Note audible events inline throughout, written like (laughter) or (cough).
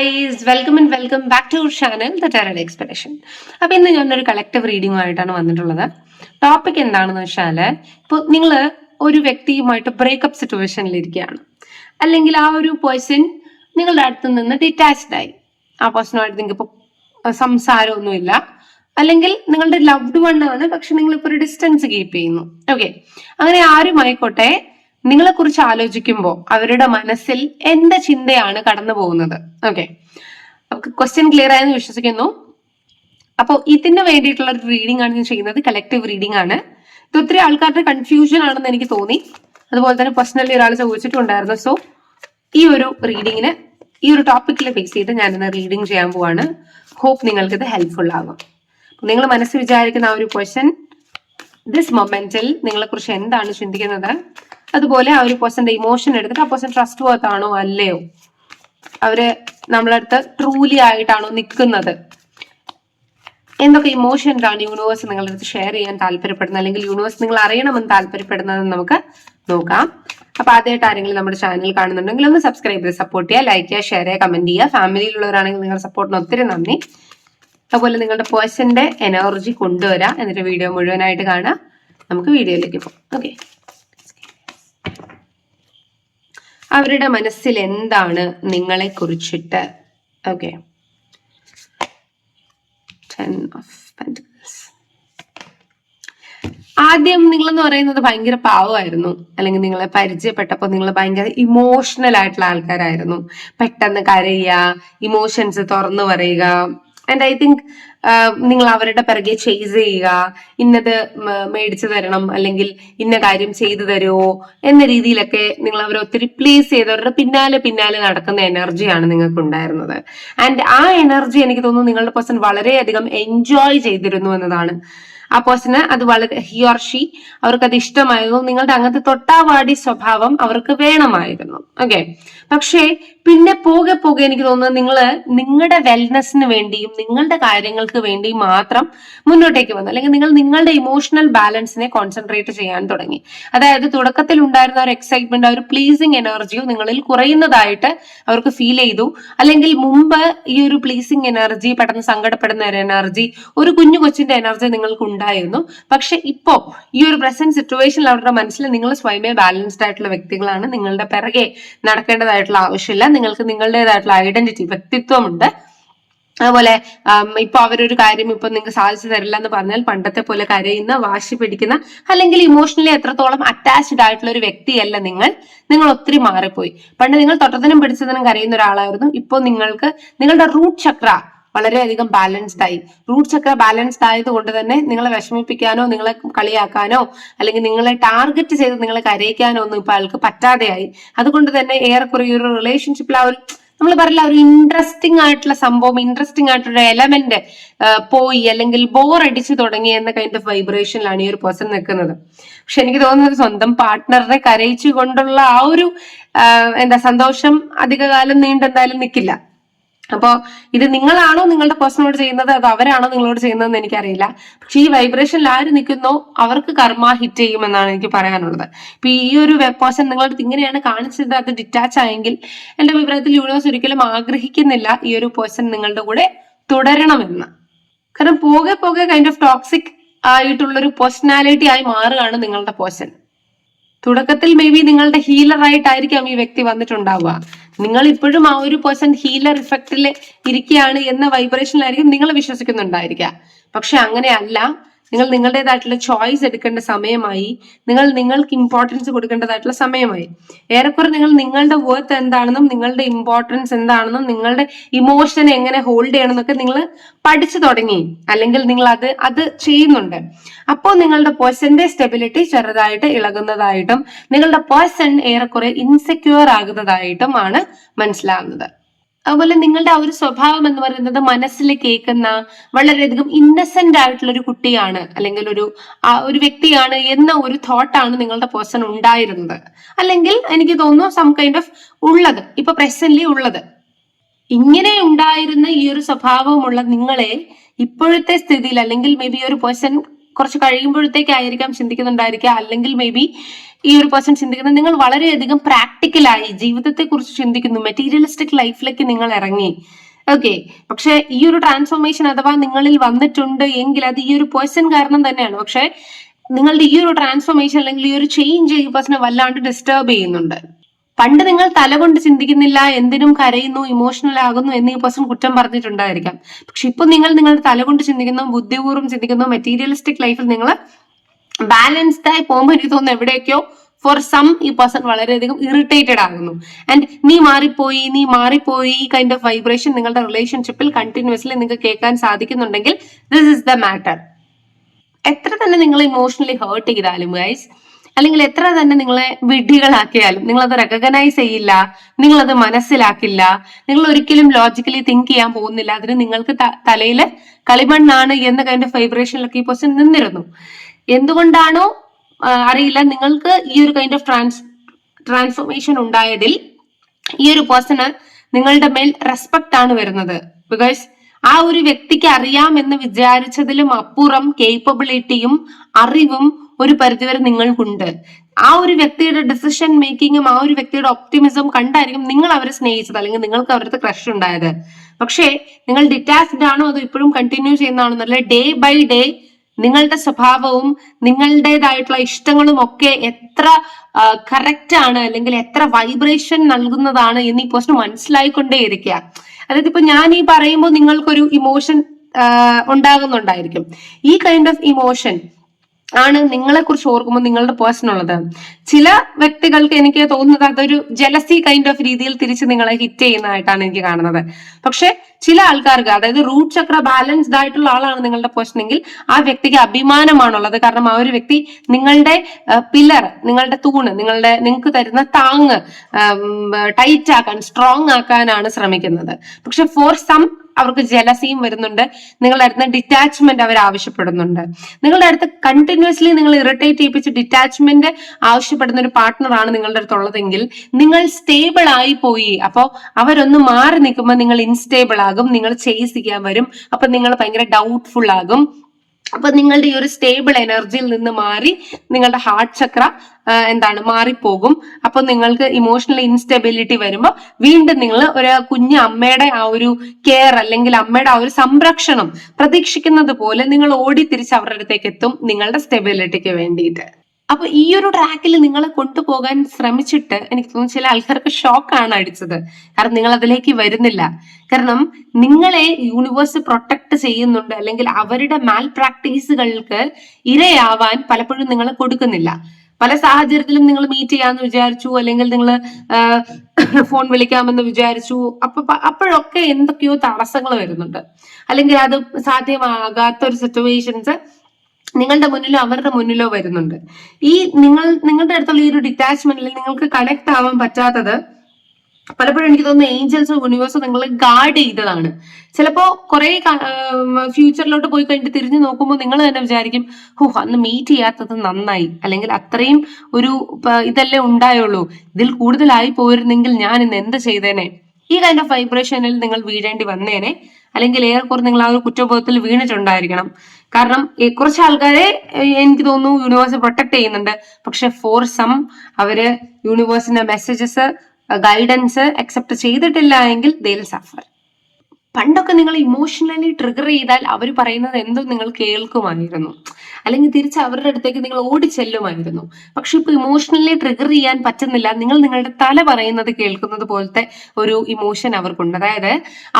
Guys welcome and welcome back to channel the ടെറഡ് expedition അപ്പൊ ഇന്ന് ഞാനൊരു കളക്റ്റീവ് റീഡിംഗുമായിട്ടാണ് വന്നിട്ടുള്ളത്. ടോപ്പിക് എന്താണെന്ന് വെച്ചാൽ ഇപ്പോൾ നിങ്ങൾ ഒരു വ്യക്തിയുമായിട്ട് ബ്രേക്കപ്പ് സിറ്റുവേഷനിൽ ഇരിക്കുകയാണ്. അല്ലെങ്കിൽ ആ ഒരു പേഴ്സൺ നിങ്ങളുടെ അടുത്ത് നിന്ന് ഡിറ്റാച്ച്ഡ് ആയി. ആ പേഴ്സണുമായിട്ട് നിങ്ങൾക്ക് ഇപ്പൊ സംസാരമൊന്നുമില്ല. അല്ലെങ്കിൽ നിങ്ങളുടെ ലവ്ഡ് വൺ ആണ് പക്ഷെ ഇപ്പൊ ഒരു ഡിസ്റ്റൻസ് കീപ്പ് ചെയ്യുന്നു. ഓക്കെ അങ്ങനെ ആരുമായിക്കോട്ടെ കുറിച്ച് ആലോചിക്കുമ്പോൾ അവരുടെ മനസ്സിൽ എന്ത് ചിന്തയാണ് കടന്നു പോകുന്നത്. ഓക്കെ ക്വസ്റ്റ്യൻ ക്ലിയർ ആയെന്ന് വിശ്വസിക്കുന്നു. അപ്പോൾ ഇതിന് വേണ്ടിയിട്ടുള്ള ഒരു റീഡിംഗ് ആണ് ഞാൻ ചെയ്യുന്നത്. കളക്റ്റീവ് റീഡിംഗ് ആണ്. ഇത് ഒത്തിരി ആൾക്കാരുടെ കൺഫ്യൂഷൻ ആണെന്ന് എനിക്ക് തോന്നി. അതുപോലെ തന്നെ പേഴ്സണലി ഒരാൾ ചോദിച്ചിട്ടുണ്ടായിരുന്നു. സോ ഈ ഒരു റീഡിങ്ങിന് ഈ ഒരു ടോപ്പിക്കിൽ ഫിക്സ് ചെയ്ത് ഞാൻ ഇന്ന് റീഡിംഗ് ചെയ്യാൻ പോവാണ്. ഹോപ്പ് നിങ്ങൾക്ക് ഇത് ഹെൽപ്ഫുൾ ആകും. നിങ്ങൾ മനസ്സിൽ വിചാരിക്കുന്ന ആ ഒരു ക്വസ്റ്റ്യൻ ദിസ് മൊമെന്റിൽ നിങ്ങളെ കുറിച്ച് എന്താണ് ചിന്തിക്കുന്നത്? അതുപോലെ ആ ഒരു പേഴ്സന്റെ ഇമോഷൻ എടുത്തിട്ട് ആ പേഴ്സൺ ട്രസ്റ്റ് വർത്ത് ആണോ അല്ലയോ? അവർ നമ്മളടുത്ത് ട്രൂലി ആയിട്ടാണോ നിൽക്കുന്നത്? എന്തൊക്കെ ഇമോഷൻസാണ് യൂണിവേഴ്സ് നിങ്ങളുടെ അടുത്ത് ഷെയർ ചെയ്യാൻ താല്പര്യപ്പെടുന്നത്? അല്ലെങ്കിൽ യൂണിവേഴ്സ് നിങ്ങൾ അറിയണമെന്ന് താല്പര്യപ്പെടുന്നതെന്ന് നമുക്ക് നോക്കാം. അപ്പൊ ആദ്യമായിട്ട് ആരെങ്കിലും നമ്മുടെ ചാനൽ കാണുന്നുണ്ടെങ്കിൽ ഒന്ന് സബ്സ്ക്രൈബ് ചെയ്യുക സപ്പോർട്ട് ചെയ്യുക ലൈക്ക് ചെയ്യുക ഷെയർ ചെയ്യുക കമന്റ് ചെയ്യുക. ഫാമിലിയിലുള്ളവരാണെങ്കിൽ നിങ്ങളുടെ സപ്പോർട്ടിന് ഒത്തിരി നന്ദി. അതുപോലെ നിങ്ങളുടെ പേഴ്സന്റെ എനർജി കൊണ്ടുവരാം. എന്നിട്ട് വീഡിയോ മുഴുവനായിട്ട് കാണാം നമുക്ക് വീഡിയോയിലേക്ക് പോകാം. ഓക്കെ അവരുടെ മനസ്സിൽ എന്താണ് നിങ്ങളെ കുറിച്ചിട്ട് ഓക്കെ ആദ്യം നിങ്ങളെന്ന് പറയുന്നത് ഭയങ്കര പാവമായിരുന്നു. അല്ലെങ്കിൽ നിങ്ങളെ പരിചയപ്പെട്ടപ്പോൾ നിങ്ങൾ ഭയങ്കര ഇമോഷണൽ ആയിട്ടുള്ള ആൾക്കാരായിരുന്നു. പെട്ടെന്ന് കരയുക ഇമോഷൻസ് തുറന്നു പറയുക. ആൻഡ് ഐ തിങ്ക് നിങ്ങൾ അവരുടെ പിറകെ ചെയ്സ് ചെയ്യുക ഇന്നത് മേടിച്ചു തരണം അല്ലെങ്കിൽ ഇന്ന കാര്യം ചെയ്തു തരുമോ എന്ന രീതിയിലൊക്കെ നിങ്ങൾ അവരെ ഒത്തിരി പ്ലീസ് ചെയ്തവരുടെ പിന്നാലെ പിന്നാലെ നടക്കുന്ന എനർജിയാണ് നിങ്ങൾക്ക് ഉണ്ടായിരുന്നത് ആൻഡ് ആ എനർജി എനിക്ക് തോന്നുന്നു നിങ്ങളുടെ പേഴ്സൺ വളരെയധികം എൻജോയ് ചെയ്തിരുന്നു എന്നതാണ്. ആ പേഴ്സണ് അത് വളരെ ഹി ഓർ ഷീ അവർക്ക് അത് ഇഷ്ടമായിരുന്നു നിങ്ങളുടെ അങ്ങനത്തെ തൊട്ടാവാടി സ്വഭാവം അവർക്ക് വേണമായിരുന്നു. ഓക്കെ പക്ഷേ പിന്നെ പോകെ പോകെ എനിക്ക് തോന്നുന്നത് നിങ്ങൾ നിങ്ങളുടെ വെൽനെസ്സിന് വേണ്ടിയും നിങ്ങളുടെ കാര്യങ്ങൾക്ക് വേണ്ടിയും മാത്രം മുന്നോട്ടേക്ക് വന്നു. അല്ലെങ്കിൽ നിങ്ങൾ നിങ്ങളുടെ ഇമോഷണൽ ബാലൻസിനെ കോൺസെൻട്രേറ്റ് ചെയ്യാൻ തുടങ്ങി. അതായത് തുടക്കത്തിൽ ഉണ്ടായിരുന്ന ഒരു എക്സൈറ്റ്മെന്റ് ആ ഒരു പ്ലീസിങ് എനർജിയോ നിങ്ങളിൽ കുറയുന്നതായിട്ട് അവർക്ക് ഫീൽ ചെയ്തു. അല്ലെങ്കിൽ മുമ്പ് ഈ ഒരു പ്ലീസിങ് എനർജി പെട്ടെന്ന് സങ്കടപ്പെടുന്ന ഒരു എനർജി ഒരു കുഞ്ഞു കൊച്ചിന്റെ എനർജി നിങ്ങൾക്ക് ഉണ്ടായിരുന്നു. പക്ഷെ ഇപ്പോ ഈ ഒരു പ്രസന്റ് സിറ്റുവേഷനിൽ അവരുടെ മനസ്സിൽ നിങ്ങൾ സ്വയമേ ബാലൻസ്ഡ് ആയിട്ടുള്ള വ്യക്തികളാണ്. നിങ്ങളുടെ പിറകെ നടക്കേണ്ടതായിട്ടുള്ള ആവശ്യമില്ല. നിങ്ങൾക്ക് നിങ്ങളുടേതായിട്ടുള്ള ഐഡന്റിറ്റി വ്യക്തിത്വമുണ്ട്. അതുപോലെ ഇപ്പൊ അവരൊരു കാര്യം ഇപ്പൊ നിങ്ങൾക്ക് സാധിച്ചു തരില്ല എന്ന് പറഞ്ഞാൽ പണ്ടത്തെ പോലെ കരയുന്ന വാശി പിടിക്കുന്ന അല്ലെങ്കിൽ ഇമോഷണലി എത്രത്തോളം അറ്റാച്ച്ഡ് ആയിട്ടുള്ള ഒരു വ്യക്തിയല്ല നിങ്ങൾ നിങ്ങൾ ഒത്തിരി മാറിപ്പോയി. പണ്ട് നിങ്ങൾ തൊട്ടത്തിനും പിടിച്ചതിനും കരയുന്ന ഒരാളായിരുന്നു. ഇപ്പൊ നിങ്ങൾക്ക് നിങ്ങളുടെ റൂട്ട് ചക്ര വളരെയധികം ബാലൻസ്ഡ് ആയി. റൂട്ട് ചക്ര ബാലൻസ്ഡ് ആയത് കൊണ്ട് തന്നെ നിങ്ങളെ വിഷമിപ്പിക്കാനോ നിങ്ങളെ കളിയാക്കാനോ അല്ലെങ്കിൽ നിങ്ങളെ ടാർഗറ്റ് ചെയ്ത് നിങ്ങളെ കരയിക്കാനോ ഒന്നും ഇപ്പൊ അയാൾക്ക് പറ്റാതെയായി അതുകൊണ്ട് തന്നെ ഏറെക്കുറെ ഈ ഒരു റിലേഷൻഷിപ്പിൽ ആ ഒരു നമ്മൾ പറയില്ല ഒരു ഇൻട്രസ്റ്റിംഗ് ആയിട്ടുള്ള സംഭവം ഇൻട്രസ്റ്റിംഗ് ആയിട്ടുള്ള എലമെന്റ് പോയി അല്ലെങ്കിൽ ബോർ അടിച്ചു തുടങ്ങി എന്ന കൈൻഡ് ഓഫ് വൈബ്രേഷനിലാണ് ഈ ഒരു പേഴ്സൺ നിൽക്കുന്നത്. പക്ഷെ എനിക്ക് തോന്നുന്നത് സ്വന്തം പാർട്ട്ണറിനെ കരയിച്ചു കൊണ്ടുള്ള ആ ഒരു എന്താ സന്തോഷം അധികകാലം നീണ്ടെന്തായാലും നിൽക്കില്ല അപ്പോ ഇത് നിങ്ങളാണോ നിങ്ങളുടെ പേഴ്സണോട് ചെയ്യുന്നത്? അത് അവരാണോ നിങ്ങളോട് ചെയ്യുന്നതെന്ന് എനിക്കറിയില്ല. പക്ഷെ ഈ വൈബ്രേഷനിൽ ആര് നിൽക്കുന്നോ അവർക്ക് കർമ്മ ഹിറ്റ് ചെയ്യുമെന്നാണ് എനിക്ക് പറയാനുള്ളത്. ഇപ്പൊ ഈ ഒരു വെബ് പേഴ്സൺ നിങ്ങളുടെ ഇങ്ങനെയാണ് കാണിച്ചത് അത് ഡിറ്റാച്ച് ആയെങ്കിൽ എന്റെ അഭിപ്രായത്തിൽ യൂണിവേഴ്സ് ഒരിക്കലും ആഗ്രഹിക്കുന്നില്ല ഈ ഒരു പേഴ്സൺ നിങ്ങളുടെ കൂടെ തുടരണമെന്ന്. കാരണം പോകെ പോകെ കൈൻഡ് ഓഫ് ടോക്സിക് ആയിട്ടുള്ള ഒരു പേഴ്സണാലിറ്റി ആയി മാറുകയാണ് നിങ്ങളുടെ പേഴ്സൺ തുടക്കത്തിൽ മേ ബി നിങ്ങളുടെ ഹീലർ ആയിട്ടായിരിക്കാം ഈ വ്യക്തി വന്നിട്ടുണ്ടാവുക. നിങ്ങൾ ഇപ്പോഴും ആ ഒരു പേഴ്സൺ ഹീലർ ഇഫക്റ്റിൽ ഇരിക്കുകയാണ് എന്ന വൈബ്രേഷനിലായിരിക്കും നിങ്ങൾ വിശ്വസിക്കുന്നുണ്ടായിരിക്കുക. പക്ഷെ അങ്ങനെയല്ല. നിങ്ങൾ നിങ്ങളുടേതായിട്ടുള്ള ചോയ്സ് എടുക്കേണ്ട സമയമായി. നിങ്ങൾ നിങ്ങൾക്ക് ഇമ്പോർട്ടൻസ് കൊടുക്കേണ്ടതായിട്ടുള്ള സമയമായി. ഏറെക്കുറെ നിങ്ങൾ നിങ്ങളുടെ വർത്ത് എന്താണെന്നും നിങ്ങളുടെ ഇമ്പോർട്ടൻസ് എന്താണെന്നും നിങ്ങളുടെ ഇമോഷൻ എങ്ങനെ ഹോൾഡ് ചെയ്യണം എന്നൊക്കെ നിങ്ങൾ പഠിച്ചു തുടങ്ങി. അല്ലെങ്കിൽ നിങ്ങൾ അത് അത് ചെയ്യുന്നുണ്ട്. അപ്പോൾ നിങ്ങളുടെ പേഴ്സന്റെ സ്റ്റെബിലിറ്റി ചെറുതായിട്ട് ഇളകുന്നതായിട്ടും നിങ്ങളുടെ പേഴ്സൺ ഏറെക്കുറെ ഇൻസെക്യൂർ ആകുന്നതായിട്ടും ആണ് മനസ്സിലാകുന്നത് അതുപോലെ നിങ്ങളുടെ ആ ഒരു സ്വഭാവം എന്ന് പറയുന്നത് മനസ്സിൽ കേൾക്കുന്ന വളരെയധികം ഇന്നസെന്റ് ആയിട്ടുള്ള ഒരു കുട്ടിയാണ് അല്ലെങ്കിൽ ഒരു ആ ഒരു വ്യക്തിയാണ് എന്ന ഒരു തോട്ടാണ് നിങ്ങളുടെ പേഴ്സൺ ഉണ്ടായിരുന്നത്. അല്ലെങ്കിൽ എനിക്ക് തോന്നുന്നു സം കൈൻഡ് ഓഫ് ഉള്ളത് ഇപ്പൊ പ്രസന്റ്ലി ഉള്ളത്. ഇങ്ങനെ ഉണ്ടായിരുന്ന ഈ ഒരു സ്വഭാവമുള്ള നിങ്ങളെ ഇപ്പോഴത്തെ സ്ഥിതിയിൽ അല്ലെങ്കിൽ മേ ബി ഒരു പേഴ്സൺ കുറച്ച് കഴിയുമ്പോഴത്തേക്കായിരിക്കാം ചിന്തിക്കുന്നുണ്ടായിരിക്കുക. അല്ലെങ്കിൽ മേ ബി ഈ ഒരു പേഴ്സൺ ചിന്തിക്കുന്നത് നിങ്ങൾ വളരെയധികം പ്രാക്ടിക്കലായി ജീവിതത്തെ കുറിച്ച് ചിന്തിക്കുന്നു മെറ്റീരിയലിസ്റ്റിക് ലൈഫിലേക്ക് നിങ്ങൾ ഇറങ്ങി. ഓക്കെ പക്ഷെ ഈ ഒരു ട്രാൻസ്ഫോർമേഷൻ അഥവാ നിങ്ങളിൽ വന്നിട്ടുണ്ട് എങ്കിൽ അത് ഈ ഒരു പേഴ്സൺ കാരണം തന്നെയാണ്. പക്ഷെ നിങ്ങളുടെ ഈ ഒരു ട്രാൻസ്ഫോർമേഷൻ അല്ലെങ്കിൽ ഈ ഒരു ചേഞ്ച് ഈ പേഴ്സണെ വല്ലാണ്ട് ഡിസ്റ്റർബ് ചെയ്യുന്നുണ്ട്. പണ്ട് നിങ്ങൾ തലകൊണ്ട് ചിന്തിക്കുന്നില്ല എന്തിനും കരയുന്നു ഇമോഷണൽ ആകുന്നു എന്ന് ഈ പേഴ്സൺ കുറ്റം പറഞ്ഞിട്ടുണ്ടായിരിക്കാം. പക്ഷെ ഇപ്പൊ നിങ്ങൾ നിങ്ങളുടെ തലകൊണ്ട് ചിന്തിക്കുന്നു ബുദ്ധിപൂർവം ചിന്തിക്കുന്നു മെറ്റീരിയലിസ്റ്റിക് ലൈഫിൽ നിങ്ങൾ ബാലൻസ്ഡ് ആയി പോകുമ്പോൾ എനിക്ക് തോന്നുന്നു എവിടെയൊക്കെയോ ഫോർ സം ഈ പേഴ്സൺ വളരെയധികം ഇറിറ്റേറ്റഡ് ആകുന്നു. ആൻഡ് നീ മാറിപ്പോയി നീ മാറിപ്പോയി കൈൻഡ് ഓഫ് വൈബ്രേഷൻ നിങ്ങളുടെ റിലേഷൻഷിപ്പിൽ കണ്ടിന്യൂസ്ലി നിങ്ങൾക്ക് കേൾക്കാൻ സാധിക്കുന്നുണ്ടെങ്കിൽ ദിസ് ഇസ് ദ മാറ്റർ എത്ര തന്നെ നിങ്ങൾ ഇമോഷണലി ഹേർട്ട് ചെയ്താലും ഗൈസ് അല്ലെങ്കിൽ എത്ര തന്നെ നിങ്ങളെ വിഡ്ഢികളാക്കിയാലും നിങ്ങളത് റെക്കഗ്നൈസ് ചെയ്യില്ല നിങ്ങളത് മനസ്സിലാക്കില്ല നിങ്ങൾ ഒരിക്കലും ലോജിക്കലി തിങ്ക് ചെയ്യാൻ പോകുന്നില്ല. അതിന് നിങ്ങൾക്ക് തലയിൽ കളിമണ്ണാണ് എന്ന കൈൻഡ് ഓഫ് വൈബ്രേഷനിലൊക്കെ ഈ പേഴ്സൺ നിന്നിരുന്നു. എന്തുകൊണ്ടാണോ അറിയില്ല. നിങ്ങൾക്ക് ഈ ഒരു കൈൻഡ് ഓഫ് ട്രാൻസ് ട്രാൻസ്ഫോർമേഷൻ ഉണ്ടായതിൽ ഈ ഒരു പേഴ്സണ് നിങ്ങളുടെ മേൽ റെസ്പെക്ട് ആണ് വരുന്നത്. ബിക്കോസ് ആ ഒരു വ്യക്തിക്ക് അറിയാമെന്ന് വിചാരിച്ചതിലും അപ്പുറം കേപ്പബിലിറ്റിയും അറിവും ഒരു പരിധിവരെ നിങ്ങൾക്കുണ്ട്. ആ ഒരു വ്യക്തിയുടെ ഡിസിഷൻ മേക്കിങ്ങും ആ ഒരു വ്യക്തിയുടെ ഒപ്റ്റിമിസം കണ്ടായിരിക്കും നിങ്ങൾ അവരെ സ്നേഹിച്ചത് അല്ലെങ്കിൽ നിങ്ങൾക്ക് അവരുടെ ക്രഷ് ഉണ്ടായത്. പക്ഷേ നിങ്ങൾ ഡിറ്റാച്ച്ഡ് ആണോ അതോ ഇപ്പോഴും കണ്ടിന്യൂ ചെയ്യുന്നതാണോ എന്നല്ല ഡേ ബൈ ഡേ നിങ്ങളുടെ സ്വഭാവവും നിങ്ങളുടേതായിട്ടുള്ള ഇഷ്ടങ്ങളും ഒക്കെ എത്ര കറക്റ്റ് ആണ് അല്ലെങ്കിൽ എത്ര വൈബ്രേഷൻ നൽകുന്നതാണ് എന്ന് ഈ പോസ്റ്റ് പേഴ്സൺ മനസ്സിലായിക്കൊണ്ടേയിരിക്കുക. അതായത് ഇപ്പൊ ഞാൻ ഈ പറയുമ്പോൾ നിങ്ങൾക്കൊരു ഇമോഷൻ ഉണ്ടാകുന്നുണ്ടായിരിക്കും. ഈ കൈൻഡ് ഓഫ് ഇമോഷൻ ആണ് നിങ്ങളെ കുറിച്ച് ഓർക്കുമ്പോൾ നിങ്ങളുടെ പേഴ്സൺ ഉള്ളത്. ചില വ്യക്തികൾക്ക് എനിക്ക് തോന്നുന്നത് അതൊരു ജലസി കൈൻഡ് ഓഫ് രീതിയിൽ തിരിച്ച് നിങ്ങളെ ഹിറ്റ് ചെയ്യുന്നതായിട്ടാണ് എനിക്ക് കാണുന്നത്. പക്ഷെ ചില ആൾക്കാർക്ക് അതായത് റൂട്ട് ചക്ര ബാലൻസ്ഡ് ആയിട്ടുള്ള ആളാണ് നിങ്ങളുടെ പേഴ്സൺ എങ്കിൽ ആ വ്യക്തിക്ക് അഭിമാനമാണുള്ളത്. കാരണം ആ ഒരു വ്യക്തി നിങ്ങളുടെ പില്ലർ നിങ്ങളുടെ തൂണ് നിങ്ങളുടെ നിങ്ങൾക്ക് തരുന്ന താങ് ടൈറ്റ് ആക്കാൻ സ്ട്രോങ് ആക്കാനാണ് ശ്രമിക്കുന്നത്. പക്ഷെ ഫോർ സം അവർക്ക് ജലസിയും വരുന്നുണ്ട്. നിങ്ങളുടെ അടുത്ത് ഡിറ്റാച്ച്മെന്റ് അവർ ആവശ്യപ്പെടുന്നുണ്ട്. നിങ്ങളുടെ അടുത്ത് കണ്ടിന്യൂസ്ലി നിങ്ങൾ ഇറിറ്റേറ്റ് ചെയ്യിപ്പിച്ച് ഡിറ്റാച്ച്മെന്റ് ആവശ്യപ്പെടുന്ന ഒരു പാർട്ട്ണറാണ് നിങ്ങളുടെ അടുത്തുള്ളതെങ്കിൽ നിങ്ങൾ സ്റ്റേബിൾ ആയി പോയി. അപ്പോൾ അവരൊന്ന് മാറി നിൽക്കുമ്പോൾ നിങ്ങൾ ഇൻസ്റ്റേബിൾ ആകും നിങ്ങൾ ചേസ് ചെയ്യാൻ വരും. അപ്പൊ നിങ്ങൾ ഭയങ്കര ഡൗട്ട്ഫുൾ ആകും. അപ്പൊ നിങ്ങളുടെ ഈ ഒരു സ്റ്റേബിൾ എനർജിയിൽ നിന്ന് മാറി നിങ്ങളുടെ ഹാർട്ട് ചക്ര എന്താണ് മാറിപ്പോകും. അപ്പൊ നിങ്ങൾക്ക് ഇമോഷണൽ ഇൻസ്റ്റെബിലിറ്റി വരുമ്പോൾ വീണ്ടും നിങ്ങൾ ഒരു കുഞ്ഞ് അമ്മയുടെ ആ ഒരു കെയർ അല്ലെങ്കിൽ അമ്മയുടെ ആ ഒരു സംരക്ഷണം പ്രതീക്ഷിക്കുന്നത് പോലെ നിങ്ങൾ ഓടി തിരിച്ച് അവരുടെ അടുത്തേക്ക് എത്തും നിങ്ങളുടെ സ്റ്റെബിലിറ്റിക്ക് വേണ്ടിയിട്ട്. അപ്പൊ ഈ ഒരു ട്രാക്കിൽ നിങ്ങളെ കൊണ്ടുപോകാൻ ശ്രമിച്ചിട്ട് എനിക്ക് തോന്നുന്നു ചില ആൾക്കാർക്ക് ഷോക്ക് ആണ് അടിച്ചത്. കാരണം നിങ്ങൾ അതിലേക്ക് വരുന്നില്ല. കാരണം നിങ്ങളെ യൂണിവേഴ്സ് പ്രൊട്ടക്ട് ചെയ്യുന്നുണ്ട് അല്ലെങ്കിൽ അവരുടെ മാൽ പ്രാക്ടീസുകൾക്ക് ഇരയാവാൻ പലപ്പോഴും നിങ്ങളെ കൊടുക്കുന്നില്ല. പല സാഹചര്യത്തിലും നിങ്ങൾ മീറ്റ് ചെയ്യാമെന്ന് വിചാരിച്ചു അല്ലെങ്കിൽ നിങ്ങൾ ഫോൺ വിളിക്കാമെന്ന് വിചാരിച്ചു. അപ്പൊ അപ്പോഴൊക്കെ എന്തൊക്കെയോ തടസ്സങ്ങൾ വരുന്നുണ്ട്. അല്ലെങ്കിൽ അത് സാധ്യമാകാത്ത ഒരു സിറ്റുവേഷൻസ് നിങ്ങളുടെ മുന്നിലോ അവരുടെ മുന്നിലോ വരുന്നുണ്ട്. ഈ നിങ്ങൾ നിങ്ങളുടെ അടുത്തുള്ള ഈ ഒരു ഡിറ്റാച്ച്മെന്റിൽ നിങ്ങൾക്ക് കണക്ട് ആവാൻ പറ്റാത്തത് പലപ്പോഴും എനിക്ക് തോന്നുന്നു ഏഞ്ചൽസ് യൂണിവേഴ്സ് നിങ്ങളെ ഗാർഡ് ചെയ്തതാണ്. ചിലപ്പോ കുറെ ഫ്യൂച്ചറിലോട്ട് പോയി കഴിഞ്ഞിട്ട് തിരിഞ്ഞു നോക്കുമ്പോൾ നിങ്ങൾ തന്നെ വിചാരിക്കും ഹോ അന്ന് മീറ്റ് ചെയ്യാത്തത് നന്നായി. അല്ലെങ്കിൽ അത്രയും ഒരു ഇതല്ലേ ഉണ്ടായുള്ളൂ. ഇതിൽ കൂടുതലായി പോയിരുന്നെങ്കിൽ ഞാൻ ഇന്ന് എന്ത് ചെയ്തേനെ? ഈ കൈൻഡ് ഓഫ് വൈബ്രേഷനിൽ നിങ്ങൾ വീഴേണ്ടി വന്നേനെ. അല്ലെങ്കിൽ ഏറെക്കുറെ നിങ്ങൾ ആ ഒരു കുറ്റബോധത്തിൽ വീണിട്ടുണ്ടായിരിക്കണം. കാരണം കുറച്ച് ആൾക്കാരെ എനിക്ക് തോന്നുന്നു യൂണിവേഴ്സ് പ്രൊട്ടക്ട് ചെയ്യുന്നുണ്ട്. പക്ഷെ ഫോർ സം അവർ യൂണിവേഴ്സിന്റെ മെസ്സേജസ് ഗൈഡൻസ് അക്സെപ്റ്റ് ചെയ്തിട്ടില്ല എങ്കിൽ സഫർ പണ്ടൊക്കെ നിങ്ങൾ ഇമോഷണലി ട്രിഗർ ചെയ്താൽ അവർ പറയുന്നത് എന്തും നിങ്ങൾ കേൾക്കുമായിരുന്നു. അല്ലെങ്കിൽ തിരിച്ച് അവരുടെ അടുത്തേക്ക് നിങ്ങൾ ഓടിച്ചെല്ലുമായിരുന്നു പക്ഷെ ഇപ്പൊ ഇമോഷണലി ട്രിഗർ ചെയ്യാൻ പറ്റുന്നില്ല. നിങ്ങൾ നിങ്ങളുടെ തല പറയുന്നത് കേൾക്കുന്നത് പോലത്തെ ഒരു ഇമോഷൻ അവർക്കുണ്ട്. അതായത്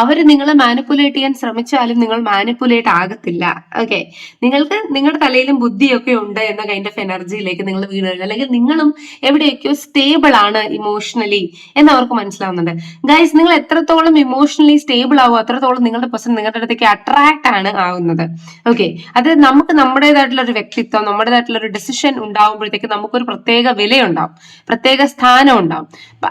അവർ നിങ്ങളെ മാനിപ്പുലേറ്റ് ചെയ്യാൻ ശ്രമിച്ചാലും നിങ്ങൾ മാനിപ്പുലേറ്റ് ആകത്തില്ല. ഓക്കെ നിങ്ങൾക്ക് നിങ്ങളുടെ തലയിലും ബുദ്ധിയൊക്കെ ഉണ്ട് എന്ന കൈൻഡ് ഓഫ് എനർജിയിലേക്ക് നിങ്ങൾ വീണ് അല്ലെങ്കിൽ നിങ്ങളും എവിടെയൊക്കെയോ സ്റ്റേബിൾ ആണ് ഇമോഷണലി എന്ന് അവർക്ക് മനസ്സിലാവുന്നുണ്ട്. ഗൈസ് നിങ്ങൾ എത്രത്തോളം ഇമോഷണലി സ്റ്റേബിൾ ആവും അത്രത്തോളം നിങ്ങളുടെ പേഴ്സൺ നിങ്ങളുടെ അടുത്തേക്ക് അട്രാക്ട് ആണ് ആവുന്നത്. ഓക്കെ അത് നമുക്ക് നമ്മുടേതായിട്ടുള്ള ഒരു വ്യക്തിത്വം നമ്മുടേതായിട്ടുള്ള ഒരു ഡിസിഷൻ ഉണ്ടാകുമ്പോഴത്തേക്ക് നമുക്കൊരു പ്രത്യേക വിലയുണ്ടാവും പ്രത്യേക സ്ഥാനം ഉണ്ടാവും.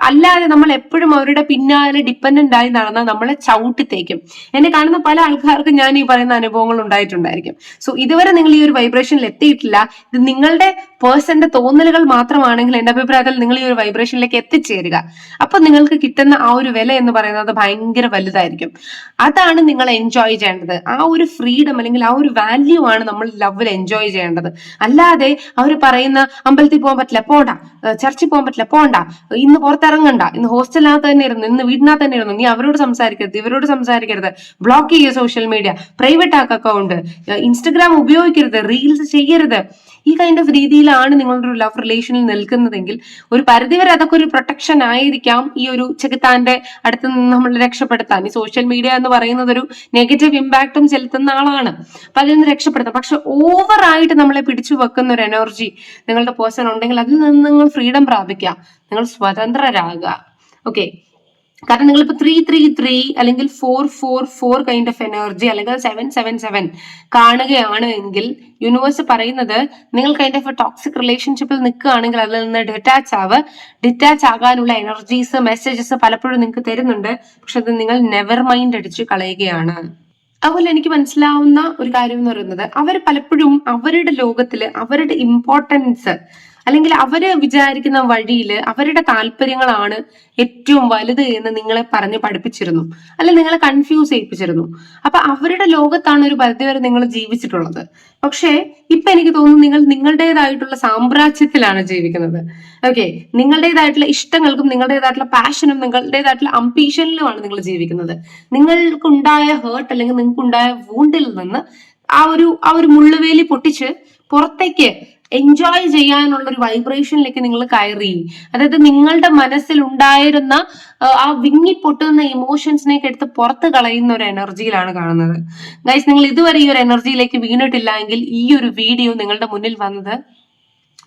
അല്ലാതെ നമ്മൾ എപ്പോഴും അവരുടെ പിന്നാലെ ഡിപ്പെൻഡന്റ് ആയി നടന്നാൽ നമ്മളെ ചവിട്ടിത്തേക്കും എന്നെ കാണുന്ന പല ആൾക്കാർക്കും ഞാൻ ഈ പറയുന്ന അനുഭവങ്ങൾ ഉണ്ടായിട്ടുണ്ടായിരിക്കും. സോ ഇതുവരെ നിങ്ങൾ ഈ ഒരു വൈബ്രേഷനിൽ എത്തിയിട്ടില്ല. ഇത് നിങ്ങളുടെ പേഴ്സന്റെ തോന്നലുകൾ മാത്രമാണെങ്കിൽ എന്റെ അഭിപ്രായത്തിൽ നിങ്ങൾ ഈ ഒരു വൈബ്രേഷനിലേക്ക് എത്തിച്ചേരുക. അപ്പൊ നിങ്ങൾക്ക് കിട്ടുന്ന ആ ഒരു വില എന്ന് പറയുന്നത് ഭയങ്കര വലുതായിരിക്കും. അതാണ് നിങ്ങൾ എൻജോയ് ചെയ്യേണ്ടത്. ആ ഒരു ഫ്രീഡം അല്ലെങ്കിൽ ആ ഒരു വാല്യൂ ആണ് നമ്മൾ ലവിൽ എൻജോയ് ചെയ്യേണ്ടത്. അല്ലാതെ അവർ പറയുന്ന അമ്പലത്തിൽ പോകാൻ പറ്റില്ല പോണ്ട. ചർച്ചിൽ പോകാൻ പറ്റില്ല പോണ്ട. ഇന്ന് പുറത്തിറങ്ങണ്ട. ഇന്ന് ഹോസ്റ്റലിനകത്ത് തന്നെ ഇരുന്നു ഇന്ന് വീടിനകത്ത് തന്നെ ഇരുന്നു നീ അവരോട് സംസാരിക്കരുത് ഇവരോട് സംസാരിക്കരുത്. ബ്ലോക്ക് ചെയ്യുക സോഷ്യൽ മീഡിയ പ്രൈവറ്റ് ആക്ക അക്കൗണ്ട് ഇൻസ്റ്റഗ്രാം ഉപയോഗിക്കരുത് റീൽസ് ചെയ്യരുത്. ഈ കൈൻഡ് ഓഫ് രീതിയിലാണ് നിങ്ങളുടെ ഒരു ലവ് റിലേഷനിൽ നിൽക്കുന്നതെങ്കിൽ ഒരു പരിധിവരെ അതൊക്കെ ഒരു പ്രൊട്ടക്ഷൻ ആയിരിക്കാം ഈ ഒരു ചെകുത്താന്റെ അടുത്ത് നിന്ന് നമ്മൾ രക്ഷപ്പെടുത്താൻ. ഈ സോഷ്യൽ മീഡിയ എന്ന് പറയുന്നത് ഒരു നെഗറ്റീവ് ഇമ്പാക്റ്റും ചെലുത്തുന്ന ആളാണ്. അപ്പൊ അതിൽ നിന്ന് രക്ഷപ്പെടുത്താം. പക്ഷെ ഓവറായിട്ട് നമ്മളെ പിടിച്ചു വെക്കുന്ന ഒരു എനർജി നിങ്ങളുടെ പേഴ്സൺ ഉണ്ടെങ്കിൽ അതിൽ നിന്ന് നിങ്ങൾ ഫ്രീഡം പ്രാപിക്കുക. നിങ്ങൾ സ്വതന്ത്രരാകുക. ഓക്കെ കാരണം നിങ്ങളിപ്പോ ത്രീ ത്രീ ത്രീ അല്ലെങ്കിൽ four four four kind of energy അല്ലെങ്കിൽ സെവൻ സെവൻ സെവൻ കാണുകയാണ് എങ്കിൽ യൂണിവേഴ്സ് പറയുന്നത് നിങ്ങൾ കൈൻഡ് ഓഫ് ടോക്സിക് റിലേഷൻഷിപ്പിൽ നിൽക്കുകയാണെങ്കിൽ അതിൽ നിന്ന് ഡിറ്റാച്ച് ആവ്. ഡിറ്റാച്ച് ആകാനുള്ള എനർജീസ് മെസ്സേജസ് പലപ്പോഴും നിങ്ങൾക്ക് തരുന്നുണ്ട്. പക്ഷെ അത് നിങ്ങൾ നെവർ മൈൻഡ് അടിച്ച് കളയുകയാണ്. അതുപോലെ എനിക്ക് മനസ്സിലാവുന്ന ഒരു കാര്യം എന്ന് പറയുന്നത് അവർ പലപ്പോഴും അവരുടെ ലോകത്തിൽ അവരുടെ ഇമ്പോർട്ടൻസ് അല്ലെങ്കിൽ അവർ വിചാരിക്കുന്ന വഴിയിൽ അവരുടെ താല്പര്യങ്ങളാണ് ഏറ്റവും വലുത് എന്ന് നിങ്ങളെ പറഞ്ഞ് പഠിപ്പിച്ചിരുന്നു. അല്ലെങ്കിൽ നിങ്ങളെ കൺഫ്യൂസ് ചെയ്യിപ്പിച്ചിരുന്നു. അപ്പൊ അവരുടെ ലോകത്താണ് ഒരു പരിധിവരെ നിങ്ങൾ ജീവിച്ചിട്ടുള്ളത്. പക്ഷേ ഇപ്പൊ എനിക്ക് തോന്നുന്നു നിങ്ങൾ നിങ്ങളുടേതായിട്ടുള്ള സാമ്രാജ്യത്തിലാണ് ജീവിക്കുന്നത്. ഓക്കെ നിങ്ങളുടേതായിട്ടുള്ള ഇഷ്ടങ്ങൾക്കും നിങ്ങളുടേതായിട്ടുള്ള പാഷനും നിങ്ങളുടേതായിട്ടുള്ള അംബീഷനിലുമാണ് നിങ്ങൾ ജീവിക്കുന്നത്. നിങ്ങൾക്കുണ്ടായ ഹേർട്ട് അല്ലെങ്കിൽ നിങ്ങൾക്കുണ്ടായ വൂണ്ടിൽ നിന്ന് ആ ഒരു ആ ഒരു മുള്ളുവേലി പൊട്ടിച്ച് പുറത്തേക്ക് എൻജോയ് ചെയ്യാനുള്ള ഒരു വൈബ്രേഷനിലേക്ക് നിങ്ങൾ കയറി. അതായത് നിങ്ങളുടെ മനസ്സിൽ ഉണ്ടായിരുന്ന ആ, വിങ്ങി പൊട്ടുന്ന ഇമോഷൻസിനെയൊക്കെ എടുത്ത് പുറത്ത് കളയുന്ന ഒരു എനർജിയിലാണ് കാണുന്നത്. ഗൈസ് നിങ്ങൾ ഇതുവരെ ഈ ഒരു എനർജിയിലേക്ക് വീണിട്ടില്ല എങ്കിൽ ഈ ഒരു വീഡിയോ നിങ്ങളുടെ മുന്നിൽ വന്നത്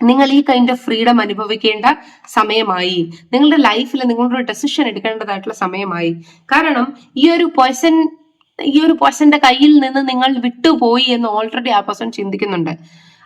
നിങ്ങൾ ഈ കൈൻഡ് ഓഫ് ഫ്രീഡം അനുഭവിക്കേണ്ട സമയമായി. നിങ്ങളുടെ ലൈഫിൽ നിങ്ങളുടെ ഒരു ഡെസിഷൻ എടുക്കേണ്ടതായിട്ടുള്ള സമയമായി. കാരണം ഈ ഒരു പേഴ്സൺ ഈ ഒരു പേഴ്സന്റെ കയ്യിൽ നിന്ന് നിങ്ങൾ വിട്ടുപോയി എന്ന് ഓൾറെഡി ആ പേഴ്സൺ ചിന്തിക്കുന്നുണ്ട്.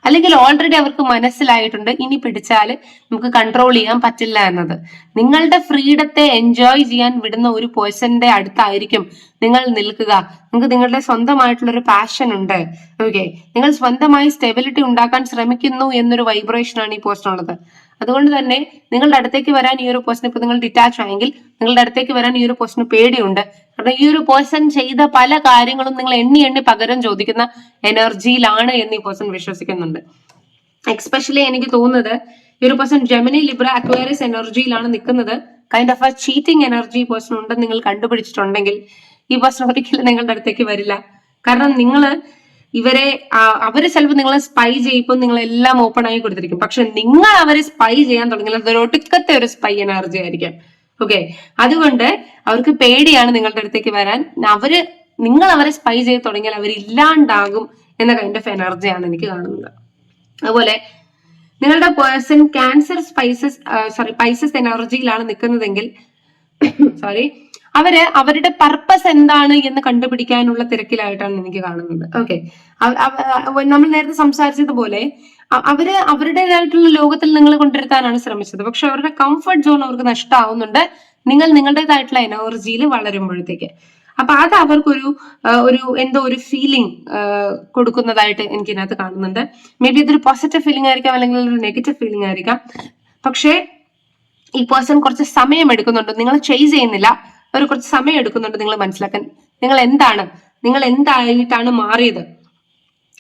അല്ലെങ്കിൽ ഓൾറെഡി അവർക്ക് മനസ്സിലായിട്ടുണ്ട്. ഇനി പിടിച്ചാൽ നമുക്ക് കൺട്രോൾ ചെയ്യാൻ പറ്റില്ല എന്നത്. നിങ്ങളുടെ ഫ്രീഡത്തെ എൻജോയ് ചെയ്യാൻ വിടുന്ന ഒരു പേഴ്സന്റെ അടുത്തായിരിക്കും നിങ്ങൾ നിൽക്കുക. നിങ്ങൾക്ക് നിങ്ങളുടെ സ്വന്തമായിട്ടുള്ള ഒരു പാഷൻ ഉണ്ട്. ഓക്കെ നിങ്ങൾ സ്വന്തമായി സ്റ്റെബിലിറ്റി ഉണ്ടാക്കാൻ ശ്രമിക്കുന്നു എന്നൊരു വൈബ്രേഷൻ ആണ് ഈ പോസ്റ്റ് ഉള്ളത്. അതുകൊണ്ട് തന്നെ നിങ്ങളുടെ അടുത്തേക്ക് വരാൻ ഈ ഒരു പേഴ്സൺ ഇപ്പൊ നിങ്ങൾ ഡിറ്റാച്ച് ആയെങ്കിൽ നിങ്ങളുടെ അടുത്തേക്ക് വരാൻ ഈ ഒരു പേഴ്സണ് പേടിയുണ്ട്. കാരണം ഈ ഒരു പേഴ്സൺ ചെയ്ത പല കാര്യങ്ങളും നിങ്ങൾ എണ്ണി എണ്ണി പകരം ചോദിക്കുന്ന എനർജിയിലാണ് എന്ന് ഈ പേഴ്സൺ വിശ്വസിക്കുന്നുണ്ട്. എക്സ്പെഷ്യലി എനിക്ക് തോന്നുന്നത് ഈ ഒരു പേഴ്സൺ ജെമിനി ലിബ്ര അക്വയറിസ് എനർജിയിലാണ് നിൽക്കുന്നത്. Kind of a cheating energy person ഉണ്ടെന്ന് നിങ്ങൾ കണ്ടുപിടിച്ചിട്ടുണ്ടെങ്കിൽ ഈ പേഴ്സൺ ഒരിക്കലും നിങ്ങളുടെ അടുത്തേക്ക് വരില്ല. കാരണം നിങ്ങൾ ഇവരെ അവർ ചിലപ്പോൾ നിങ്ങളെ സ്പൈ ചെയ്യുമ്പോൾ നിങ്ങൾ എല്ലാം ഓപ്പൺ ആയി കൊടുത്തിരിക്കും. പക്ഷെ നിങ്ങൾ അവരെ സ്പൈ ചെയ്യാൻ തുടങ്ങിയാൽ അതൊരു ഒടുക്കത്തെ ഒരു സ്പൈ എനർജി ആയിരിക്കും. ഓക്കെ അതുകൊണ്ട് അവർക്ക് പേടിയാണ് നിങ്ങളുടെ അടുത്തേക്ക് വരാൻ. അവർ നിങ്ങൾ അവരെ സ്പൈ ചെയ്ത് തുടങ്ങിയാൽ അവരില്ലാണ്ടാകും എന്ന കൈൻഡ് ഓഫ് എനർജിയാണ് എനിക്ക് കാണുന്നത്. അതുപോലെ നിങ്ങളുടെ person cancer spices sorry Pisces എനർജിയിലാണ് നിൽക്കുന്നതെങ്കിൽ (coughs) സോറി അവർ അവരുടെ പർപ്പസ് എന്താണ് എന്ന് കണ്ടുപിടിക്കാനുള്ള തിരക്കിലായിട്ടാണ് എനിക്ക് കാണുന്നത്. ഓക്കെ നമ്മൾ നേരത്തെ സംസാരിച്ചതുപോലെ അവർ അവരുടേതായിട്ടുള്ള ലോകത്തിൽ നിങ്ങൾ കൊണ്ടുവരുത്താനാണ് ശ്രമിച്ചത്. പക്ഷെ അവരുടെ കംഫർട്ട് സോൺ അവർക്ക് നഷ്ടമാവുന്നുണ്ട് നിങ്ങൾ നിങ്ങളുടേതായിട്ടുള്ള എനർജിയിൽ വളരുമ്പോഴത്തേക്ക്. അപ്പൊ അത് അവർക്കൊരു ഒരു എന്തോ ഒരു ഫീലിംഗ് കൊടുക്കുന്നതായിട്ട് എനിക്ക് ഇതിനകത്ത് കാണുന്നുണ്ട്. മേ ബി ഇതൊരു പോസിറ്റീവ് ഫീലിംഗ് ആയിരിക്കാം അല്ലെങ്കിൽ ഒരു നെഗറ്റീവ് ഫീലിംഗ് ആയിരിക്കാം. പക്ഷേ ഈ പേഴ്സൺ കുറച്ച് സമയം എടുക്കുന്നുണ്ട്. നിങ്ങൾ ചേസ് ചെയ്യുന്നില്ല. അവർ കുറച്ച് സമയം എടുക്കുന്നുണ്ട് നിങ്ങൾ മനസ്സിലാക്കാൻ. നിങ്ങൾ എന്താണ് നിങ്ങൾ എന്തായിട്ടാണ് മാറിയത്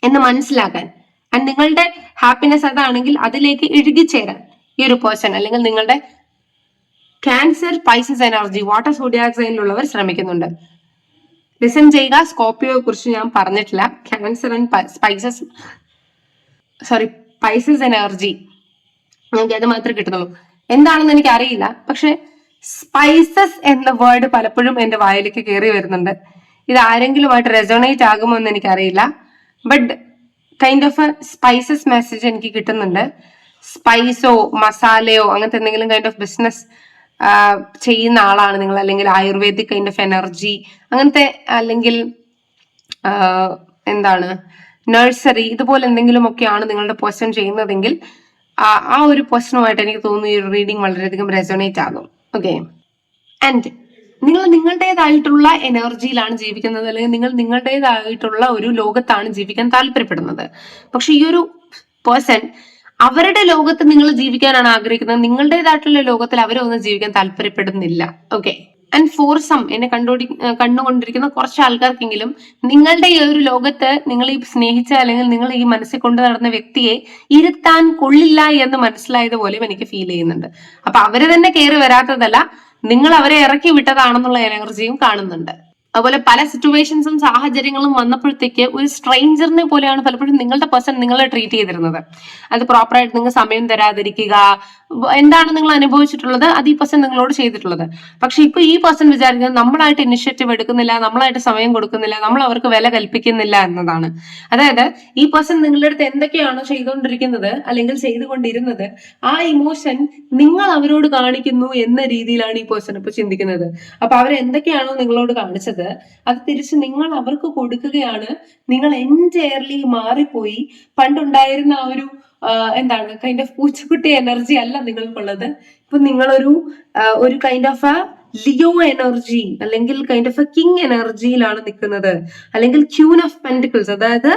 എന്ന് മനസ്സിലാക്കാൻ. ആൻഡ് നിങ്ങളുടെ ഹാപ്പിനെസ് അതാണെങ്കിൽ അതിലേക്ക് ഇഴുകിച്ചേരാൻ ഈ ഒരു പേഴ്സൺ അല്ലെങ്കിൽ നിങ്ങളുടെ Cancer Pisces energy water zodiac സൈനിലുള്ളവർ ശ്രമിക്കുന്നുണ്ട്. ലിസൺ ചെയ്യുക സ്കോപ്പിയോയെ കുറിച്ച് ഞാൻ പറഞ്ഞിട്ടില്ല. Cancer and spices sorry Pisces energy എനിക്ക് അത് മാത്രമേ കിട്ടുന്നുള്ളൂ. എന്താണെന്ന് എനിക്ക് അറിയില്ല പക്ഷെ സ്പൈസസ് എന്ന വേർഡ് പലപ്പോഴും എന്റെ വായിലേക്ക് കയറി വരുന്നുണ്ട്. ഇത് ആരെങ്കിലുമായിട്ട് റെസോണേറ്റ് ആകുമോ എന്ന് എനിക്കറിയില്ല. But kind of a spices message എനിക്ക് കിട്ടുന്നുണ്ട്. സ്പൈസോ മസാലയോ അങ്ങനത്തെ എന്തെങ്കിലും കൈൻഡ് ഓഫ് ബിസിനസ് ചെയ്യുന്ന ആളാണ് നിങ്ങൾ. അല്ലെങ്കിൽ ആയുർവേദിക് കൈൻഡ് ഓഫ് എനർജി അങ്ങനത്തെ അല്ലെങ്കിൽ എന്താണ് നഴ്സറി ഇതുപോലെ എന്തെങ്കിലും ഒക്കെയാണ് നിങ്ങളുടെ പേഴ്സൺ ചെയ്യുന്നതെങ്കിൽ ആ ഒരു പേഴ്സണുമായിട്ട് എനിക്ക് തോന്നുന്നു ഈ റീഡിങ് വളരെയധികം റെസോണേറ്റ് ആകും. ഓക്കെ ആൻഡ് നിങ്ങൾ നിങ്ങളുടേതായിട്ടുള്ള എനർജിയിലാണ് ജീവിക്കുന്നത് അല്ലെങ്കിൽ നിങ്ങൾ നിങ്ങളുടേതായിട്ടുള്ള ഒരു ലോകത്താണ് ജീവിക്കാൻ താല്പര്യപ്പെടുന്നത്. പക്ഷെ ഈ ഒരു പേഴ്സൺ അവരുടെ ലോകത്ത് നിങ്ങൾ ജീവിക്കാനാണ് ആഗ്രഹിക്കുന്നത്. നിങ്ങളുടേതായിട്ടുള്ള ലോകത്തിൽ അവരൊന്നും ജീവിക്കാൻ താല്പര്യപ്പെടുന്നില്ല. ഓക്കെ ആൻഡ് ഫോർ സം എന്നെ കണ്ടുപിടി കണ്ടുകൊണ്ടിരിക്കുന്ന കുറച്ച് ആൾക്കാർക്കെങ്കിലും നിങ്ങളുടെ ഈ ഒരു ലോകത്ത് നിങ്ങൾ ഈ സ്നേഹിച്ച അല്ലെങ്കിൽ നിങ്ങൾ ഈ മനസ്സിൽ കൊണ്ടു നടന്ന വ്യക്തിയെ ഇരുത്താൻ കൊള്ളില്ല എന്ന് മനസ്സിലായത് പോലെയും എനിക്ക് ഫീൽ ചെയ്യുന്നുണ്ട്. അപ്പൊ അവർ തന്നെ കയറി വരാത്തതല്ല നിങ്ങൾ അവരെ ഇറക്കി വിട്ടതാണെന്നുള്ള എനർജിയും കാണുന്നുണ്ട്. അതുപോലെ പല സിറ്റുവേഷൻസും സാഹചര്യങ്ങളും വന്നപ്പോഴത്തേക്ക് ഒരു സ്ട്രെയിഞ്ചറിനെ പോലെയാണ് പലപ്പോഴും നിങ്ങളുടെ പേഴ്സൺ നിങ്ങളെ ട്രീറ്റ് ചെയ്തിരുന്നത്. അത് പ്രോപ്പറായിട്ട് നിങ്ങൾ സമയം തരാതിരിക്കുക എന്താണ് നിങ്ങൾ അനുഭവിച്ചിട്ടുള്ളത്? അത് ഈ പേഴ്സൺ നിങ്ങളോട് ചെയ്തിട്ടുള്ളത്. പക്ഷെ ഇപ്പൊ ഈ പേഴ്സൺ വിചാരിക്കുന്നത് നമ്മളായിട്ട് ഇനിഷ്യേറ്റീവ് എടുക്കുന്നില്ല നമ്മളായിട്ട് സമയം കൊടുക്കുന്നില്ല നമ്മൾ അവർക്ക് വില കൽപ്പിക്കുന്നില്ല എന്നതാണ്. അതായത് ഈ പേഴ്സൺ നിങ്ങളുടെ അടുത്ത് എന്തൊക്കെയാണോ ചെയ്തുകൊണ്ടിരിക്കുന്നത് അല്ലെങ്കിൽ ചെയ്തുകൊണ്ടിരുന്നത് ആ ഇമോഷൻ നിങ്ങൾ അവരോട് കാണിക്കുന്നു എന്ന രീതിയിലാണ് ഈ പേഴ്സൺ ഇപ്പൊ ചിന്തിക്കുന്നത്. അപ്പൊ അവർ എന്തൊക്കെയാണോ നിങ്ങളോട് കാണിച്ചത് അത് തിരിച്ച് നിങ്ങൾ അവർക്ക് കൊടുക്കുകയാണ്. നിങ്ങൾ എന്റയർലി മാറിപ്പോയി. പണ്ടുണ്ടായിരുന്ന ആ ഒരു എന്താണ് കൈൻഡ് ഓഫ് പൂച്ചക്കുട്ടി എനർജി അല്ല നിങ്ങൾക്കുള്ളത്. ഇപ്പൊ നിങ്ങളൊരു ഒരു kind of a Leo energy അല്ലെങ്കിൽ കൈൻഡ് ഓഫ് എ കിങ് എനർജിയിലാണ് നിൽക്കുന്നത്. അല്ലെങ്കിൽ ക്യൂൻ ഓഫ് പെന്റിക്കിൾസ് അതായത്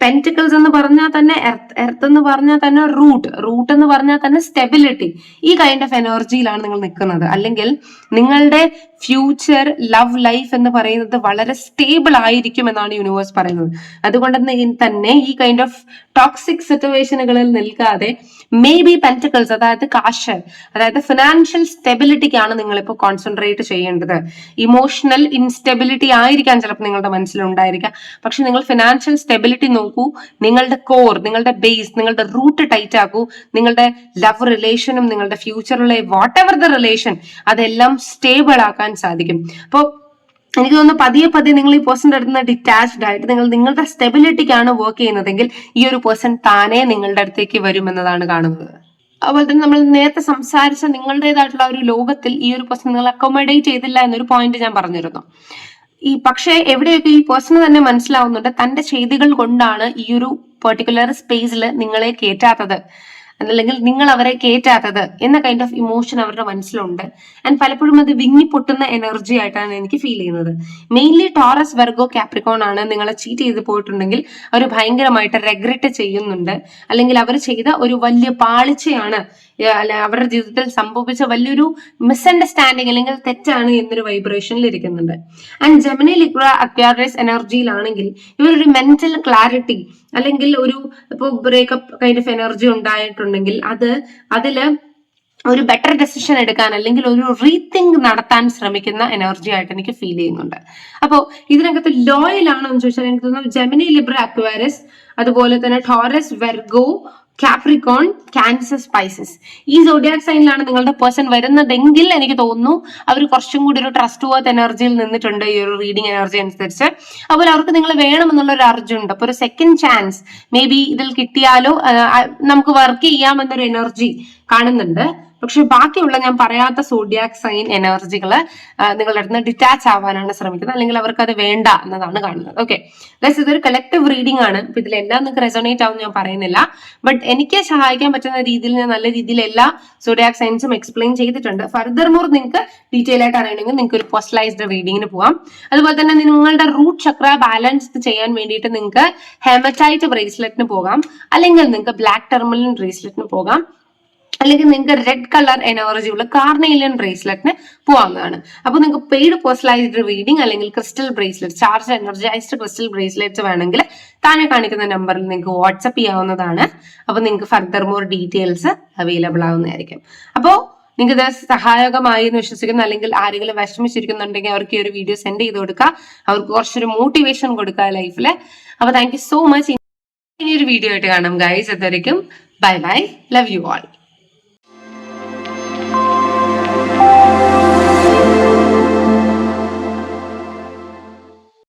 പെന്റിക്കിൾസ് എന്ന് പറഞ്ഞാൽ തന്നെ എർത്ത് എർത്ത് എന്ന് പറഞ്ഞാൽ തന്നെ റൂട്ട് റൂട്ട് എന്ന് പറഞ്ഞാൽ തന്നെ സ്റ്റെബിലിറ്റി ഈ കൈൻഡ് ഓഫ് എനർജിയിലാണ് നിങ്ങൾ നിൽക്കുന്നത്. അല്ലെങ്കിൽ നിങ്ങളുടെ ഫ്യൂച്ചർ ലവ് ലൈഫ് എന്ന് പറയുന്നത് വളരെ സ്റ്റേബിൾ ആയിരിക്കും എന്നാണ് യൂണിവേഴ്സ് പറയുന്നത്. അതുകൊണ്ട് തന്നെ- ഈ കൈൻഡ് ഓഫ് ടോക്സിക് സിറ്റുവേഷനുകളിൽ നിൽക്കാതെ മേ ബി പെന്റക്കിൾസ് അതായത് കാശ് അതായത് ഫിനാൻഷ്യൽ സ്റ്റെബിലിറ്റിക്കാണ് നിങ്ങൾ ഇപ്പോൾ കോൺസെൻട്രേറ്റ് ചെയ്യേണ്ടത്. ഇമോഷണൽ ഇൻസ്റ്റെബിലിറ്റി ആയിരിക്കാം ചിലപ്പോൾ നിങ്ങളുടെ മനസ്സിലുണ്ടായിരിക്കുക. പക്ഷെ നിങ്ങൾ ഫിനാൻഷ്യൽ സ്റ്റെബിലിറ്റി നോക്കൂ നിങ്ങളുടെ കോർ നിങ്ങളുടെ ബേസ് നിങ്ങളുടെ റൂട്ട് ടൈറ്റ് ആക്കൂ നിങ്ങളുടെ ലവ് റിലേഷനും നിങ്ങളുടെ ഫ്യൂച്ചറിലെ വാട്ട് എവർ ദ റിലേഷൻ അതെല്ലാം സ്റ്റേബിൾ ആക്കാൻ സാധിക്കും. അപ്പോൾ എനിക്ക് തോന്നുന്നു പതിയെ പതിയെ നിങ്ങൾ ഈ പേഴ്സൺ അടുത്ത് ഡിറ്റാച്ച്ഡ് ആയിട്ട് നിങ്ങൾ നിങ്ങളുടെ സ്റ്റെബിലിറ്റിക്കാണ് വർക്ക് ചെയ്യുന്നതെങ്കിൽ ഈ ഒരു പേഴ്സൺ താനേ നിങ്ങളുടെ അടുത്തേക്ക് വരുമെന്നതാണ് കാണുന്നത്. അതുപോലെ തന്നെ നമ്മൾ നേരത്തെ സംസാരിച്ച നിങ്ങളുടേതായിട്ടുള്ള ഒരു ലോകത്തിൽ ഈ ഒരു പേഴ്സൺ നിങ്ങൾ അക്കോമഡേറ്റ് ചെയ്തില്ല എന്നൊരു പോയിന്റ് ഞാൻ പറഞ്ഞിരുന്നു. ഈ പക്ഷേ എവിടെയൊക്കെ ഈ പേഴ്സണ് തന്നെ മനസ്സിലാവുന്നുണ്ട് തന്റെ ചെയ്തികൾ കൊണ്ടാണ് ഈ ഒരു പെർട്ടിക്കുലർ സ്പേസിൽ നിങ്ങളെ കയറ്റാത്തത് അല്ലെങ്കിൽ നിങ്ങൾ അവരെ കയറ്റാത്തത് എന്ന കൈൻഡ് ഓഫ് ഇമോഷൻ അവരുടെ മനസ്സിലുണ്ട്. ആൻഡ് പലപ്പോഴും അത് വിങ്ങി പൊട്ടുന്ന എനർജി ആയിട്ടാണ് എനിക്ക് ഫീൽ ചെയ്യുന്നത്. മെയിൻലി ടോറസ് വെർഗോ കാപ്രിക്കോൺ ആണ് നിങ്ങളെ ചീറ്റ് ചെയ്ത് പോയിട്ടുണ്ടെങ്കിൽ അവർ ഭയങ്കരമായിട്ട് റെഗ്രറ്റ് ചെയ്യുന്നുണ്ട്. അല്ലെങ്കിൽ അവർ ചെയ്ത ഒരു വലിയ പാളിച്ചയാണ് അല്ല അവരുടെ ജീവിതത്തിൽ സംഭവിച്ച വലിയൊരു മിസ്അണ്ടർസ്റ്റാൻഡിങ് അല്ലെങ്കിൽ തെറ്റാണ് എന്നൊരു വൈബ്രേഷനിൽ ഇരിക്കുന്നുണ്ട്. ആൻഡ് ജെമിനി ലിക്ര അക്വാറിയസ് എനർജിയിലാണെങ്കിൽ ഇവരൊരു മെന്റൽ ക്ലാരിറ്റി അല്ലെങ്കിൽ ഒരു ഇപ്പോൾ ബ്രേക്കപ്പ് കൈൻഡ് ഓഫ് എനർജി ഉണ്ടായിട്ടുണ്ടെങ്കിൽ അത് അതിൽ ഒരു ബെറ്റർ ഡെസിഷൻ എടുക്കാൻ അല്ലെങ്കിൽ ഒരു റീതിങ്ക് നടത്താൻ ശ്രമിക്കുന്ന എനർജി ആയിട്ട് എനിക്ക് ഫീൽ ചെയ്യുന്നുണ്ട്. അപ്പോൾ ഇതിനകത്ത് ലോയൽ ആണോ എന്ന് ചോദിച്ചാൽ എനിക്ക് തോന്നുന്നു ജെമിനി ലിബ്ര അക്വാരസ് അതുപോലെ തന്നെ Taurus Virgo Capricorn Cancer spices ഈ സോഡിയാക് സൈനിലാണ് നിങ്ങളുടെ പേഴ്സൺ വരുന്നതെങ്കിൽ എനിക്ക് തോന്നുന്നു അവർ കുറച്ചും കൂടി ഒരു ട്രസ്റ്റ് വർത്ത് എനർജിയിൽ നിന്നിട്ടുണ്ട് ഈ ഒരു റീഡിംഗ് എനർജി അനുസരിച്ച്. അപ്പോൾ അവർക്ക് നിങ്ങൾ വേണമെന്നുള്ള ഒരു അർജുണ്ട് അപ്പോൾ ഒരു സെക്കൻഡ് ചാൻസ് മേ ബി ഇതിൽ കിട്ടിയാലോ നമുക്ക് വർക്ക് ചെയ്യാമെന്നൊരു എനർജി കാണുന്നുണ്ട്. പക്ഷെ ബാക്കിയുള്ള ഞാൻ പറയാത്ത സോഡിയാക് സൈൻ എനർജികൾ നിങ്ങളുടെ അടുത്ത് ഡിറ്റാച്ച് ആവാനാണ് ശ്രമിക്കുന്നത്. അല്ലെങ്കിൽ അവർക്ക് അത് വേണ്ട എന്നതാണ് കാണുന്നത്. ഓക്കെ പ്ലസ് ഇതൊരു കളക്ടീവ് റീഡിംഗ് ആണ്. ഇപ്പൊ ഇതിലെല്ലാം നിങ്ങൾക്ക് റെസോണേറ്റ് ആവും ഞാൻ പറയുന്നില്ല. ബട്ട് എനിക്ക് സഹായിക്കാൻ പറ്റുന്ന രീതിയിൽ ഞാൻ നല്ല രീതിയിൽ എല്ലാ സോഡിയാക് സൈൻസും എക്സ്പ്ലെയിൻ ചെയ്തിട്ടുണ്ട്. ഫർദർ മോർ നിങ്ങൾക്ക് ഡീറ്റെയിൽ ആയിട്ട് അറിയണമെങ്കിൽ നിങ്ങൾക്ക് ഒരു പേഴ്സണലൈസ്ഡ് റീഡിങ്ങിന് പോവാം. അതുപോലെ തന്നെ നിങ്ങളുടെ റൂട്ട് ചക്ര ബാലൻസ് ചെയ്യാൻ വേണ്ടിയിട്ട് നിങ്ങൾക്ക് ഹെമറ്റൈറ്റ് ബ്രേസ്ലെറ്റിന് പോകാം. അല്ലെങ്കിൽ നിങ്ങൾക്ക് ബ്ലാക്ക് ടെർമലിൻ ബ്രേസ്ലെറ്റിന് പോകാം. അല്ലെങ്കിൽ നിങ്ങൾക്ക് റെഡ് കളർ എനർജി ഉള്ള കാർണേലിയൻ ബ്രേസ്ലെറ്റിന് പോകാവുന്നതാണ് അപ്പോൾ നിങ്ങൾക്ക് പെയ്ഡ് പേഴ്സണലൈസ്ഡ് റീഡിംഗ് അല്ലെങ്കിൽ crystal bracelet charge energised crystal bracelet വേണമെങ്കിൽ താഴെ കാണിക്കുന്ന നമ്പറിൽ നിങ്ങൾക്ക് വാട്സപ്പ് ചെയ്യാവുന്നതാണ്. അപ്പോൾ നിങ്ങൾക്ക് ഫർദർ മോർ ഡീറ്റെയിൽസ് അവൈലബിൾ ആവുന്നതായിരിക്കും. അപ്പോൾ നിങ്ങൾക്ക് ഇത് സഹായകമായി എന്ന് വിശ്വസിക്കുന്നു. അല്ലെങ്കിൽ ആരെങ്കിലും വിഷമിച്ചിരിക്കുന്നുണ്ടെങ്കിൽ അവർക്ക് ഈ ഒരു വീഡിയോ സെൻഡ് ചെയ്ത് കൊടുക്കുക. അവർക്ക് കുറച്ചൊരു മോട്ടിവേഷൻ കൊടുക്കുക ലൈഫിൽ അപ്പോൾ താങ്ക് യു സോ മച്ച് ഇനി ഒരു വീഡിയോ ആയിട്ട് കാണാം ഗൈസ് അതുവരെയും bye bye love you all